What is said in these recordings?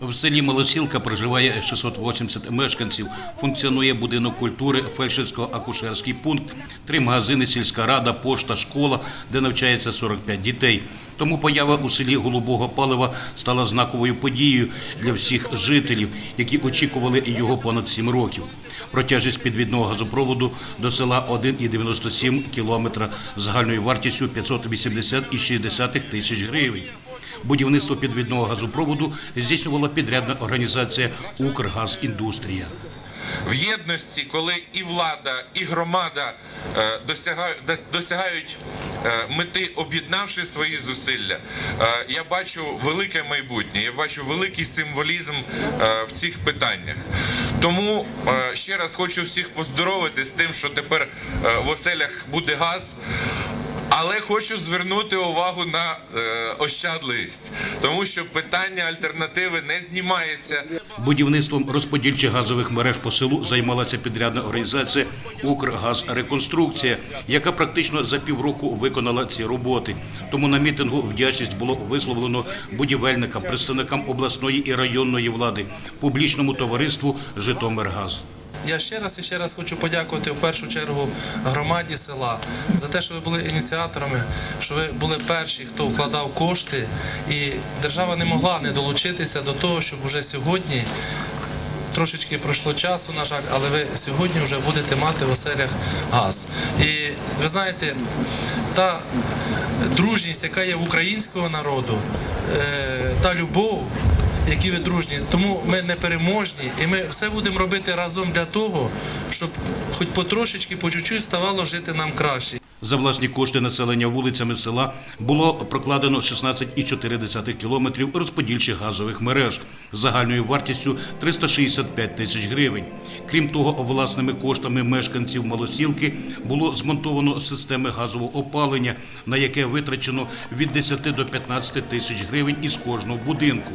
В селі Малосілка проживає 680 мешканців. Функціонує будинок культури, фельдшерсько-акушерський пункт, три магазини, сільська рада, пошта, школа, де навчається 45 дітей. Тому поява у селі голубого палива стала знаковою подією для всіх жителів, які очікували його понад 7 років. Протяжність підвідного газопроводу до села 1,97 кілометра загальною вартістю 580,6 тисяч гривень. Будівництво підвідного газопроводу здійснювала підрядна організація «Укргазіндустрія». в єдності, коли і влада, і громада е, досягають, е, мети, об'єднавши свої зусилля, е, я бачу велике майбутнє, я бачу великий символізм в цих питаннях. Тому ще раз хочу всіх поздоровити з тим, що тепер в оселях буде газ. Але хочу звернути увагу на е, ощадливість, тому що питання альтернативи не знімається. Будівництвом розподільчих газових мереж по селу займалася підрядна організація «Укргазреконструкція», яка практично за півроку виконала ці роботи. Тому на мітингу вдячність було висловлено будівельникам, представникам обласної і районної влади, публічному товариству «Житомиргаз». Я ще раз і ще раз хочу подякувати в першу чергу громаді села за те, що ви були ініціаторами, що ви були перші, хто вкладав кошти, і держава не могла не долучитися до того, щоб уже сьогодні. Трошечки пройшло часу, на жаль, але ви сьогодні вже будете мати в оселях газ. І ви знаєте, та дружність, яка є в українського народу, е, та любов, які ви дружні. Тому ми не переможні, і ми все будемо робити разом для того, щоб хоч потрошечки, по чуть-чуть ставало жити нам краще. За власні кошти населення вулицями села було прокладено 16,4 кілометрів розподільчих газових мереж з загальною вартістю 365 тисяч гривень. Крім того, власними коштами мешканців Малосілки було змонтовано системи газового опалення, на яке витрачено від 10 до 15 тисяч гривень із кожного будинку.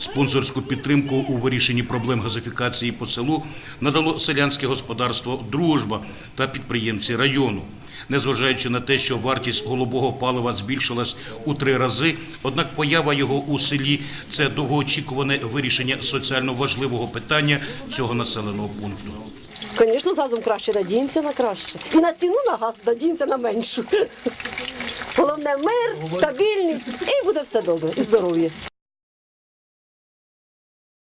Спонсорську підтримку у вирішенні проблем газифікації по селу надало селянське господарство Дружба та підприємці району. Незважаючи на те, що вартість голубого палива збільшилась у три рази, однак поява його у селі це довгоочікуване вирішення соціально важливого питання цього населеного пункту. Звісно, з газом краще надіємося на краще. І на ціну на газ надіємося на меншу. Головне мир, стабільність і буде все добре, і здоров'я.